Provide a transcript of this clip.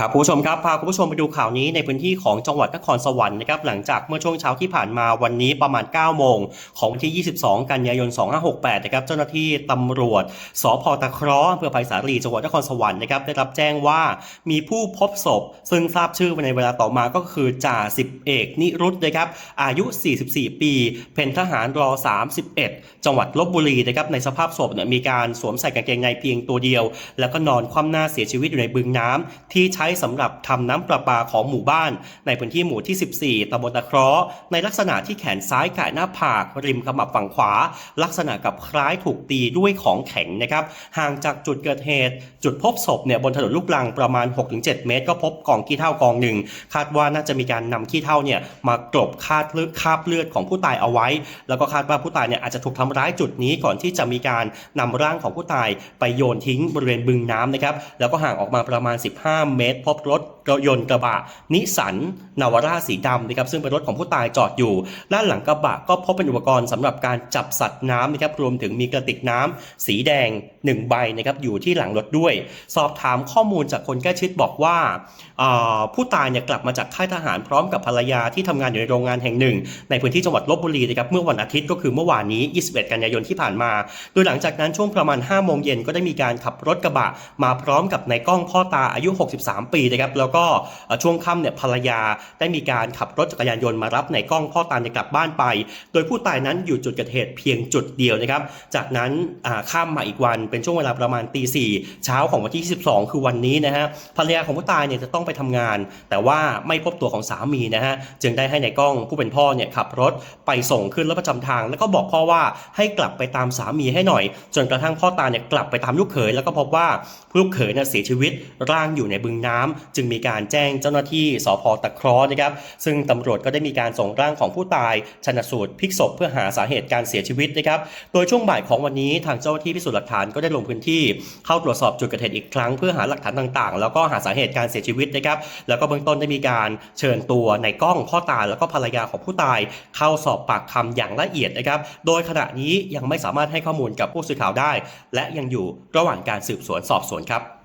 ครับคุณผู้ชมครับพาคุณผู้ชมไปดูข่าวนี้ในพื้นที่ของจังหวัดนครสวรรค์นะครับหลังจากเมื่อช่วงเช้าที่ผ่านมาวันนี้ประมาณ 9 โมง ของวันที่ 22 กันยายน 2568 นะครับเจ้าหน้าที่ตำรวจสพตะเคราะห์อำเภอไผ่สาลีจังหวัดนครสวรรค์นะครับได้รับแจ้งว่ามีผู้พบศพ ซึ่งทราบชื่อในเวลาต่อมาก็คือจ่าสิบเอกนิรุตนะครับอายุ 44 ปีเป็นทหารรอ 31 จังหวัดลบบุรีนะครับในสภาพศพเนี่ยมีการสวมใส่กางเกงในเพียงตัวเดียว แล้วก็นอนคว่ำหน้าเสียชีวิตอยู่ในบึงน้ำที่ใช้สำหรับทำน้ำประปาของหมู่บ้าน ในพื้นที่หมู่ที่ 14ตำบลตะเคราะห์ในลักษณะที่แขนซ้ายก่ายหน้าผาก ริมขมับฝั่งขวา ลักษณะกับคล้ายถูกตีด้วยของแข็งนะครับห่างจากจุดเกิดเหตุ จุดพบศพเนี่ยบนถนนลูกลังประมาณ 6-7 เมตร ก็พบกองขี้เถ้ากองหนึ่งคาดว่าน่าจะมีการนำขี้เถ้าเนี่ยมากลบคาบเลือดคาบเลือดของผู้ตายเอาไว้ แล้วก็คาดว่าผู้ตายเนี่ยอาจจะถูกทำร้ายจุดนี้ก่อนที่จะมีการนำร่างของผู้ตายไปโยนทิ้งบริเวณบึงน้ำนะครับแล้วก็ห่างออกมาประมาณ 15 เมตรพบรถ ยนต์กระบะนิสสันนาวาร่าสีดำนะครับซึ่งเป็นรถของผู้ตายจอดอยู่ ด้านหลังกระบะก็พบเป็นอุปกรณ์สำหรับการจับสัตว์น้ำนะครับรวมถึงมีกระติกน้ำสีแดง 1 ใบนะครับอยู่ที่หลังรถด้วย สอบถามข้อมูลจากคนใกล้ชิดบอกว่าผู้ตายเนี่ยกลับมาจากค่ายทหารพร้อมกับภรรยาที่ทำงานอยู่ในโรงงานแห่งหนึ่ง ในพื้นที่จังหวัดลบบุรีนะครับเมื่อวันอาทิตย์ก็คือเมื่อวานนี้ 21 กันยายนที่ผ่านมา โดยหลังจากนั้นช่วงประมาณ5โมงเย็นก็ได้มีการขับรถกระบะ มาพร้อมกับนายก้องพ่อตาอายุ 63 ปีนะครับแล้วก็เอ่อช่วงค่ำเนี่ยภรรยาได้มีการขับรถจักรยานยนต์มารับในายก้องพ่อตาเนี่ยกลับบ้านไป โดยผู้ตายนั้นอยู่จุดเกิดเหตุเพียงจุดเดียวนะครับ จากนั้นข้ามมาอีกวันเป็นช่วงเวลาประมาณตีสี่เช้าของวันที่22คือวันนี้นะฮะภรรยาของผู้ตายเนี่ยจะต้องไปทำงาน แต่ว่าไม่พบตัวของสามีนะฮะจึงได้ให้ในายก้องผู้เป็นพ่อเนี่ยขับรถไปส่งขึ้นรถประจำทาง แล้วก็บอกพ่อว่าให้กลับไปตามสามีให้หน่อย จนกระทั่งพ่อตาเนี่ยกลับไปตามลูกเขยแล้วก็พบว่าลูกเขยเนี่ยเสียชีวิตร่างอยู่ในบึงน้ำจึงมีการแจ้งเจ้าหน้าที่สพตะคราะห์นะครับ ซึ่งตำรวจก็ได้มีการส่งร่างของผู้ตายชันสูตรพลิกศพเพื่อหาสาเหตุการเสียชีวิตนะครับ โดยช่วงบ่ายของวันนี้ทางเจ้าหน้าที่พิสูจน์หลักฐานก็ได้ลงพื้นที่เข้าตรวจสอบจุดเกิดเหตุอีกครั้งเพื่อหาหลักฐานต่างๆ แล้วก็หาสาเหตุการเสียชีวิตนะครับ แล้วก็เบื้องต้นได้มีการเชิญตัวในกล้องพ่อตาแล้วก็ภรรยาของผู้ตาย เข้าสอบปากคำอย่างละเอียดนะครับ โดยขณะนี้ยังไม่สามารถให้ข้อมูลกับผู้สื่อข่าวได้ และยังอยู่ระหว่างการสืบสวนสอบสวนครับ